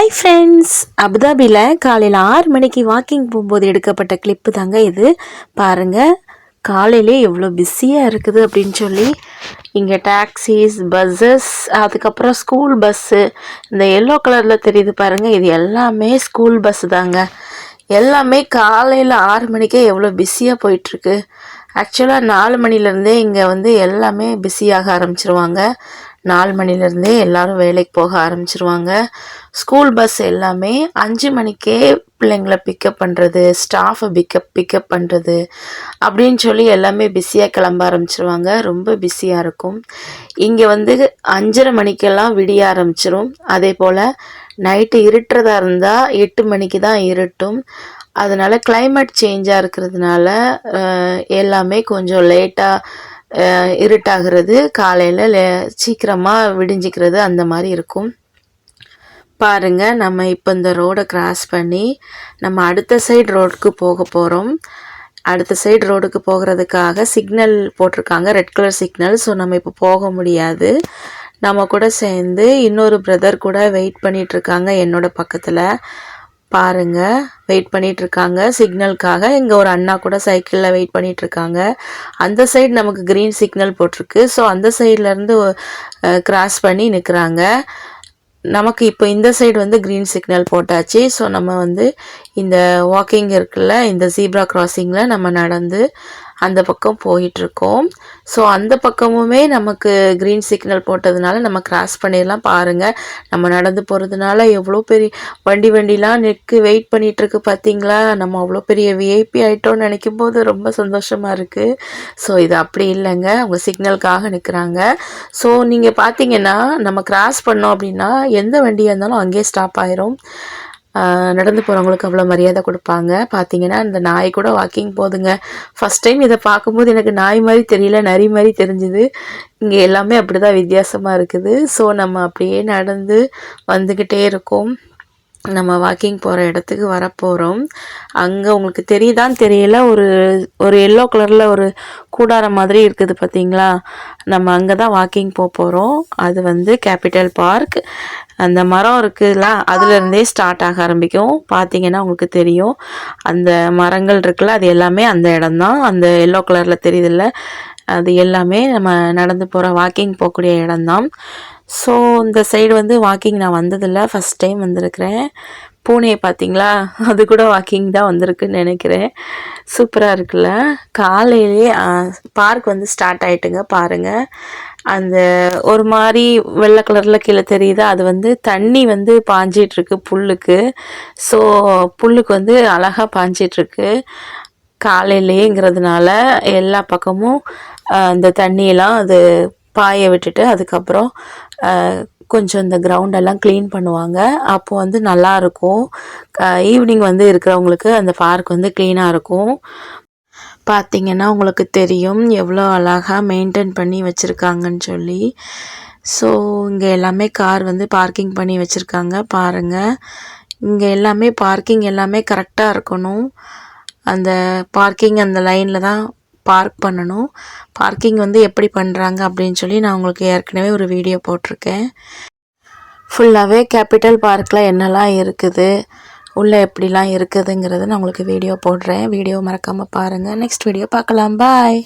Hi friends அபுதாபியில் காலையில் ஆறு மணிக்கு வாக்கிங் போகும்போது எடுக்கப்பட்ட கிளிப்பு தாங்க இது. பாருங்கள் காலையிலே எவ்வளோ பிஸியாக இருக்குது அப்படின்னு சொல்லி இங்கே டாக்ஸிஸ் பஸ்ஸஸ் அதுக்கப்புறம் ஸ்கூல் பஸ்ஸு இந்த எல்லோ கலரில் தெரியுது பாருங்கள் இது எல்லாமே ஸ்கூல் பஸ்ஸு தாங்க. எல்லாமே காலையில் ஆறு மணிக்கே எவ்வளோ பிஸியாக போயிட்டுருக்கு. ஆக்சுவலாக நாலு மணிலேருந்தே இங்கே வந்து எல்லாமே பிஸியாக ஆரம்பிச்சிருவாங்க. நாலு மணிலேருந்தே எல்லாரும் வேலைக்கு போக ஆரம்பிச்சிருவாங்க. ஸ்கூல் பஸ் எல்லாமே அஞ்சு மணிக்கே பிள்ளைங்கள பிக்கப் பண்ணுறது ஸ்டாஃபை பிக்கப் பிக்கப் பண்ணுறது அப்படின்னு சொல்லி எல்லாமே பிஸியாக கிளம்ப ஆரம்பிச்சிருவாங்க. ரொம்ப பிஸியாக இருக்கும். இங்கே வந்து அஞ்சரை மணிக்கெல்லாம் விடிய ஆரம்பிச்சிரும். அதே போல் நைட்டு இருட்டுறதா இருந்தால் எட்டு மணிக்கு தான் இருட்டும். அதனால் கிளைமேட் சேஞ்சாக இருக்கிறதுனால எல்லாமே கொஞ்சம் லேட்டாக இருட்டாகிறது. காலையில் லே சீக்கிரமாக விடிஞ்சிக்கிறது அந்த மாதிரி இருக்கும். பாருங்கள் நம்ம இப்போ இந்த ரோடை கிராஸ் பண்ணி நம்ம அடுத்த சைடு ரோடுக்கு போக போகிறோம் அடுத்த சைடு ரோடுக்கு போகிறதுக்காக சிக்னல் போட்டிருக்காங்க ரெட் கலர் சிக்னல் ஸோ நம்ம இப்போ போக முடியாது. நம்ம கூட சேர்ந்து இன்னொரு பிரதர் கூட வெயிட் பண்ணிகிட்ருக்காங்க என்னோடய என்னோட பக்கத்தில். பாருங்க. வெயிட் பண்ணிட்டு இருக்காங்க சிக்னலுக்காக இங்கே ஒரு அண்ணா கூட சைக்கிளில் வெயிட் பண்ணிட்டு இருக்காங்க அந்த சைடு நமக்கு க்ரீன் சிக்னல் போட்டிருக்கு. ஸோ அந்த சைட்லேருந்து கிராஸ் பண்ணி நிற்கிறாங்க நமக்கு இப்போ இந்த சைடு வந்து க்ரீன் சிக்னல் போட்டாச்சு. ஸோ நம்ம வந்து இந்த வாக்கிங் இருக்குல்ல இந்த ஜீப்ரா கிராசிங்கில் நம்ம நடந்து அந்த பக்கம் போயிட்டுருக்கோம். ஸோ அந்த பக்கமுமே நமக்கு க்ரீன் சிக்னல் போட்டதுனால நம்ம கிராஸ் பண்ணிடலாம் பாருங்கள் நம்ம நடந்து போகிறதுனால எவ்வளோ பெரிய வண்டி வண்டிலாம் நிற்கு வெயிட் பண்ணிகிட்ருக்கு பார்த்தீங்களா நம்ம அவ்வளோ பெரிய விஐபி ஆகிட்டோம்னு நினைக்கும் போது ரொம்ப சந்தோஷமாக இருக்குது ஸோ இது அப்படி இல்லைங்க. அவங்க சிக்னலுக்காக நிற்கிறாங்க ஸோ நீங்கள் பார்த்தீங்கன்னா நம்ம கிராஸ் பண்ணோம் அப்படின்னா எந்த வண்டியாக இருந்தாலும் அங்கேயே ஸ்டாப் ஆயிரும். நடந்து போகிறவங்களுக்கு அவ்வளோ மரியாதை கொடுப்பாங்க. பார்த்தீங்கன்னா இந்த நாய் கூட வாக்கிங் போகுதுங்க ஃபஸ்ட் டைம் இதை பார்க்கும்போது எனக்கு நாய் மாதிரி தெரியல நரி மாதிரி தெரிஞ்சுது. இங்கே எல்லாமே அப்படி தான் வித்தியாசமாக இருக்குது. ஸோ நம்ம அப்படியே நடந்து வந்துக்கிட்டே இருக்கோம். நம்ம வாக்கிங் போகிற இடத்துக்கு வரப்போகிறோம் அங்கே உங்களுக்கு தெரியுதான்னு தெரியல. ஒரு ஒரு எல்லோ கலரில் ஒரு கூடாரம் மாதிரி இருக்குது பார்த்தீங்களா நம்ம அங்கே தான் வாக்கிங் போக போகிறோம் அது வந்து கேபிட்டல் பார்க் அந்த மரம் இருக்குதுல அதுலேருந்தே ஸ்டார்ட் ஆக ஆரம்பிக்கும். பார்த்தீங்கன்னா உங்களுக்கு தெரியும். அந்த மரங்கள் இருக்குல்ல அது எல்லாமே அந்த இடம்தான். அந்த எல்லோ கலரில் தெரியுதுல்ல அது எல்லாமே நம்ம நடந்து போகிற வாக்கிங் போகக்கூடிய இடம்தான். ஸோ இந்த சைடு வந்து வாக்கிங் நான் வந்ததில்லை. ஃபஸ்ட் டைம் வந்திருக்கிறேன். பூனையை பார்த்தீங்களா? அது கூட வாக்கிங் தான் வந்திருக்குன்னு நினைக்கிறேன். சூப்பராக இருக்குல்ல? காலையிலே பார்க் வந்து ஸ்டார்ட் ஆகிட்டுங்க பாருங்கள் அந்த ஒரு மாதிரி வெள்ளை கலரில் கீழே தெரியுது. அது வந்து தண்ணி வந்து பாஞ்சிட்டுருக்கு புல்லுக்கு. ஸோ புல்லுக்கு வந்து அழகாக பாஞ்சிட்டு காலையிலேங்கிறதுனால எல்லா பக்கமும் அந்த தண்ணியெல்லாம் அது பாய விட்டுட்டு அதுக்கப்புறம் கொஞ்சம் இந்த கிரவுண்டெல்லாம் க்ளீன் பண்ணுவாங்க. அப்போ வந்து நல்லாயிருக்கும் ஈவினிங் வந்து இருக்கிறவங்களுக்கு அந்த பார்க் வந்து க்ளீனாக இருக்கும். பார்த்திங்கன்னா உங்களுக்கு தெரியும் எவ்வளோ அழகாக மெயின்டைன் பண்ணி வச்சுருக்காங்கன்னு சொல்லி. ஸோ இங்கே எல்லாமே கார் வந்து பார்க்கிங் பண்ணி வச்சுருக்காங்க. பாருங்கள் இங்கே எல்லாமே பார்க்கிங் எல்லாமே கரெக்டாக இருக்கணும். அந்த பார்க்கிங் அந்த லைனில் தான் பார்க் பண்ணணும். பார்க்கிங் வந்து எப்படி பண்ணுறாங்க அப்படின்னு சொல்லி நான் உங்களுக்கு ஏற்கனவே ஒரு வீடியோ போட்டிருக்கேன். ஃபுல்லாகவே கேபிட்டல் பார்க்கில் என்னெல்லாம் இருக்குது? உள்ளே எப்படிலாம் இருக்குதுங்கிறது நான் உங்களுக்கு வீடியோ போடுறேன். வீடியோ மறக்காமல் பாருங்கள் நெக்ஸ்ட் வீடியோ பார்க்கலாம். பாய்